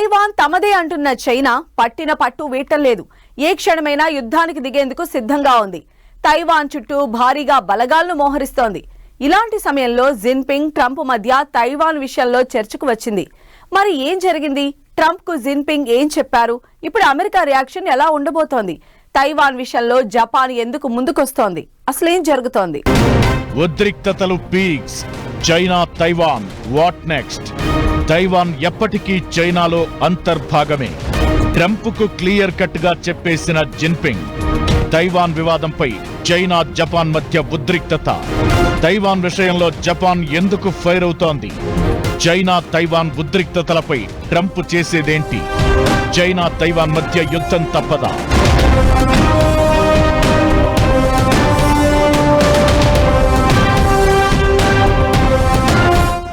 Taiwan తమదే అంటున్న China పట్టిన పట్టు వీటం ఏ క్షణమైనా యుద్ధానికి దిగేందుకు సిద్ధంగా ఉంది. తైవాన్ చుట్టూ భారీగా బలగాలను మోహరిస్తోంది. ఇలాంటి సమయంలో జిన్పింగ్ ట్రంప్ మధ్య తైవాన్ విషయంలో చర్చకు వచ్చింది. మరి ఏం జరిగింది? ట్రంప్కు జిన్పింగ్ ఏం చెప్పారు? ఇప్పుడు అమెరికా రియాక్షన్ ఎలా ఉండబోతోంది? తైవాన్ విషయంలో జపాన్ ఎందుకు ముందుకొస్తోంది? అసలేం జరుగుతోంది? ఉద్రిక్తతలు peaks. China Taiwan. What next? Taiwan ఎప్పటికీ చైనాలో అంతర్భాగమే. ట్రంప్కు క్లియర్ కట్గా చెప్పేసిన జిన్పింగ్ తైవాన్ వివాదంపై చైనా జపాన్ మధ్య ఉద్రిక్తత. తైవాన్ విషయంలో జపాన్ ఎందుకు ఫైర్ అవుతోంది? చైనా తైవాన్ ఉద్రిక్తతలపై ట్రంప్ చేసేదేంటి? చైనా తైవాన్ మధ్య యుద్ధం తప్పదా?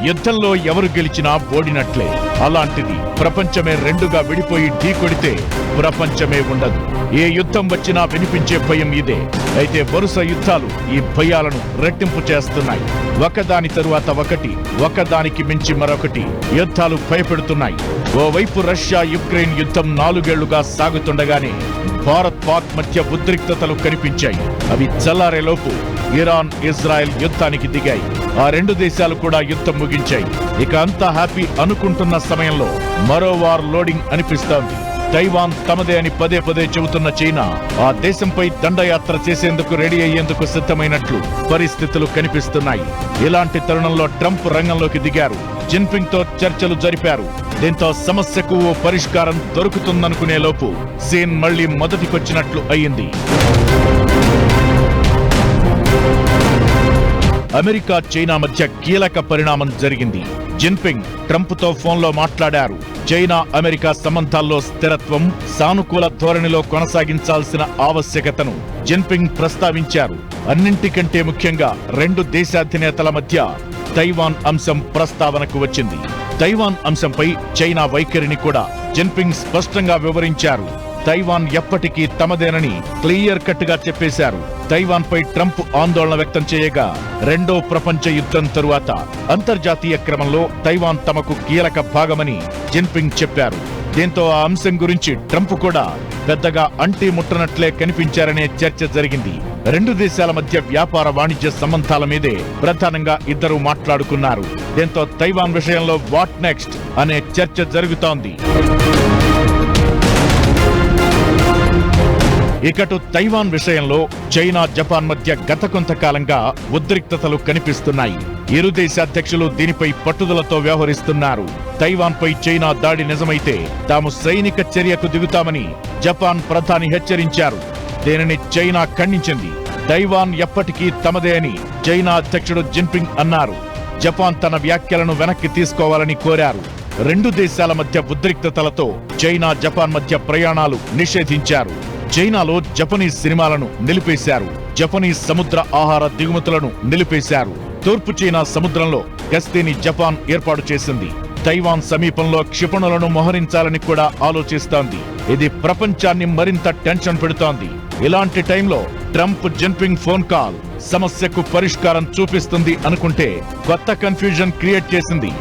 యుద్ధంలో ఎవరు గెలిచినా ఓడినట్లే. అలాంటిది ప్రపంచమే రెండుగా విడిపోయి ఢీకొడితే ప్రపంచమే ఉండదు. ఏ యుద్ధం వచ్చినా వినిపించే భయం ఇదే. అయితే వరుస యుద్ధాలు ఈ భయాలను రెట్టింపు చేస్తున్నాయి. ఒకదాని తరువాత ఒకటి ఒకదానికి మించి మరొకటి యుద్ధాలు భయపెడుతున్నాయి. ఓవైపు రష్యా యుక్రెయిన్ యుద్ధం నాలుగేళ్ళుగా సాగుతుండగానే భారత్ పాక్ మధ్య ఉద్రిక్తతలు కనిపించాయి. అవి చల్లారేలోపు ఇరాన్ ఇజ్రాయెల్ యుద్ధానికి దిగాయి. ఆ రెండు దేశాలు కూడా యుద్ధం ముగించాయి. ఇక అంతా హ్యాపీ అనుకుంటున్న సమయంలో మరో వార్ లోడింగ్ అనిపిస్తోంది. తైవాన్ తమదే అని పదే పదే చెబుతున్న చైనా ఆ దేశంపై దండయాత్ర చేసేందుకు రెడీ అయ్యేందుకు సిద్ధమైనట్లు పరిస్థితులు కనిపిస్తున్నాయి. ఇలాంటి తరుణంలో ట్రంప్ రంగంలోకి దిగారు. జిన్పింగ్తో చర్చలు జరిపారు. దీంతో సమస్యకు ఓ పరిష్కారం దొరుకుతుందనుకునే లోపు సీన్ మళ్ళీ మొదటికొచ్చినట్లు అయ్యింది. అమెరికా చైనా మధ్య కీలక పరిణామం జరిగింది. జిన్పింగ్ ట్రంప్తో ఫోన్లో మాట్లాడారు. చైనా అమెరికా సంబంధాల్లో స్థిరత్వం సానుకూల ధోరణిలో కొనసాగించాల్సిన ఆవశ్యకతను జిన్పింగ్ ప్రస్తావించారు. అన్నింటికంటే ముఖ్యంగా రెండు దేశాధినేతల మధ్య తైవాన్ అంశం ప్రస్తావనకు వచ్చింది. తైవాన్ అంశంపై చైనా వైఖరిని కూడా జిన్పింగ్ స్పష్టంగా వివరించారు. తైవాన్ ఎప్పటికీ తమదేనని క్లియర్ కట్గా చెప్పేశారు. తైవాన్ పై ట్రంప్ ఆందోళన వ్యక్తం చేయగా రెండో ప్రపంచ యుద్ధం తరువాత అంతర్జాతీయ క్రమంలో తైవాన్ తమకు కీలక భాగమని జిన్పింగ్ చెప్పారు. దీంతో ఆ అంశం గురించి ట్రంప్ కూడా పెద్దగా అంటి ముట్టనట్లే కనిపించారనే చర్చ జరిగింది. రెండు దేశాల మధ్య వ్యాపార వాణిజ్య సంబంధాల మీదే ప్రధానంగా ఇద్దరు మాట్లాడుకున్నారు. దీంతో తైవాన్ విషయంలో వాట్ నెక్స్ట్ అనే చర్చ జరుగుతోంది. ఇకటు తైవాన్ విషయంలో చైనా జపాన్ మధ్య గత కొంతకాలంగా ఉద్రిక్తతలు కనిపిస్తున్నాయి. ఇరు దేశాధ్యక్షులు దీనిపై పట్టుదలతో వ్యవహరిస్తున్నారు. తైవాన్ పై చైనా దాడి నిజమైతే తాము సైనిక చర్యకు దిగుతామని జపాన్ ప్రధాని హెచ్చరించారు. దీనిని చైనా ఖండించింది. తైవాన్ ఎప్పటికీ తమదే అని చైనా అధ్యక్షుడు జిన్పింగ్ అన్నారు. జపాన్ తన వ్యాఖ్యలను వెనక్కి తీసుకోవాలని కోరారు. రెండు దేశాల మధ్య ఉద్రిక్తతలతో చైనా జపాన్ మధ్య ప్రయాణాలు నిషేధించారు. చైనాలో జపనీస్ సినిమాలను నిలిపేశారు. జపనీస్ సముద్ర ఆహార దిగుమతులను నిలిపేశారు. తూర్పు చైనా సముద్రంలో గస్తీని జపాన్ ఏర్పాటు చేసింది. తైవాన్ సమీపంలో క్షిపణులను మోహరించాలని కూడా ఆలోచిస్తోంది. ఇది ప్రపంచాన్ని మరింత టెన్షన్ పెడుతోంది. ఇలాంటి టైంలో ట్రంప్ జిన్పింగ్ ఫోన్ కాల్ సమస్యకు పరిష్కారం చూపిస్తుంది అనుకుంటే కొత్త కన్ఫ్యూజన్ క్రియేట్ చేసింది.